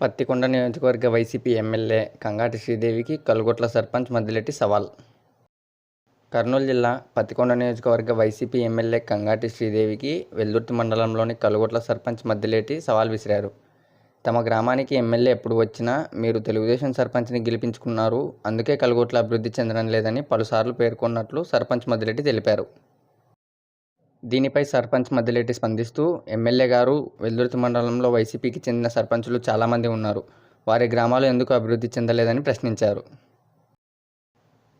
పత్తికొండ నియోజకవర్గ వైసీపీ ఎమ్మెల్యే కంగాటి శ్రీదేవికి కలుగొట్ల సర్పంచ్ మద్దిలెట్టి సవాల్. కర్నూలు జిల్లా పత్తికొండ నియోజకవర్గ వైసీపీ ఎమ్మెల్యే కంగాటి శ్రీదేవికి వెల్దుర్తి మండలంలోని కలుగొట్ల సర్పంచ్ మద్దిలేటి సవాల్ విసిరారు. తమ గ్రామానికి ఎమ్మెల్యే ఎప్పుడు వచ్చినా మీరు తెలుగుదేశం సర్పంచ్ని గెలిపించుకున్నారు అందుకే కలుగొట్ల అభివృద్ధి చెందడం లేదని పలుసార్లు పేర్కొన్నట్లు సర్పంచ్ మద్దిలెట్టి తెలిపారు. దీనిపై సర్పంచ్ మద్దిలేటి స్పందిస్తూ ఎమ్మెల్యే గారు వెల్దుర్తి మండలంలో వైసీపీకి చెందిన సర్పంచులు చాలామంది ఉన్నారు. వారి గ్రామాలు ఎందుకు అభివృద్ధి చెందలేదని ప్రశ్నించారు.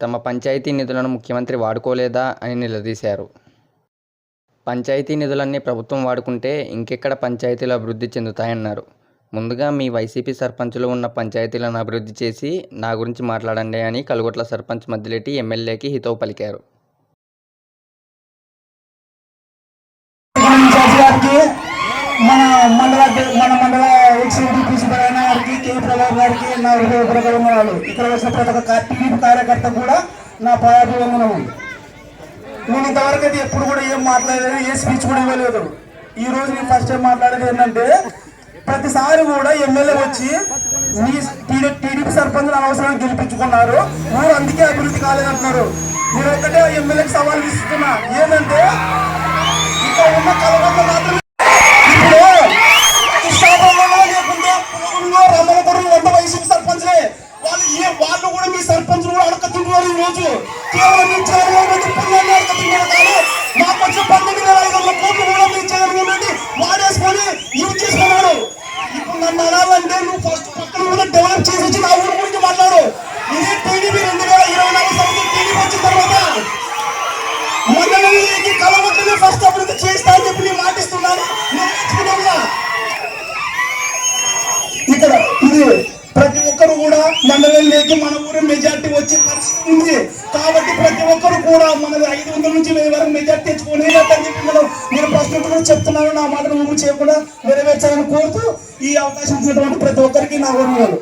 తమ పంచాయతీ నిధులను ముఖ్యమంత్రి వాడుకోలేదా అని నిలదీశారు. పంచాయతీ నిధులన్నీ ప్రభుత్వం వాడుకుంటే ఇంకెక్కడ పంచాయతీలు అభివృద్ధి చెందుతాయన్నారు. ముందుగా మీ వైసీపీ సర్పంచులు ఉన్న పంచాయతీలను అభివృద్ధి చేసి నా గురించి మాట్లాడండి అని కలుగొట్ల సర్పంచ్ మద్దిలేటి ఎమ్మెల్యేకి హితవు పలికారు. గారికి మన మండల మన మండల ఎక్సిక్యూటివ్ ప్రిన్సిపల్ గారికి కే. ప్రభావ్ గారికి నా హృదయపూర్వకలు ఇక్కడ వచ్చిన ప్రతి ఒక్క టీడీపీ కార్యకర్త కూడా నా పాయాభివందనము నేను ఇంతవరకు అయితే ఎప్పుడు కూడా ఏం మాట్లాడలేదు ఏ స్పీచ్ కూడా ఇవ్వలేదు. ఈ రోజు నేను ఫస్ట్ టైం మాట్లాడేది ఏంటంటే ప్రతిసారి కూడా ఎమ్మెల్యే వచ్చి మీ టీడీపీ సర్పంచ్ అనవసరాన్ని గెలిపించుకున్నారు. ఊరు అందుకే అభివృద్ధి కాలేదంటున్నారు నేను ఒక్కటే ఎమ్మెల్యేకి సవాల్ ఇస్తున్నా ఏంటంటే ఇక్కడ ఉన్న కలవ వాళ్ళు కూడా మీ సర్పంచ్ కూడా అడక తింటున్నారు ఈ రోజు. కేవలం మీ చైర్మన్ రెడ్డి పిల్లలు అడక తింటున్నారు. కానీ మండలంలోకి మన ఊరు మెజార్టీ వచ్చే పరిస్థితి ఉంది. కాబట్టి ప్రతి ఒక్కరు కూడా మన ఐదు వందల నుంచి వెయ్యి వరకు మెజార్టీ తెచ్చుకునే చెప్పి మనం నేను ప్రశ్న చెప్తున్నాను నా మాటను ఊరు చేయకుండా నెరవేర్చాలని కోరుతూ ఈ అవకాశం ఇచ్చినటువంటి ప్రతి ఒక్కరికి నా వర్ణాలు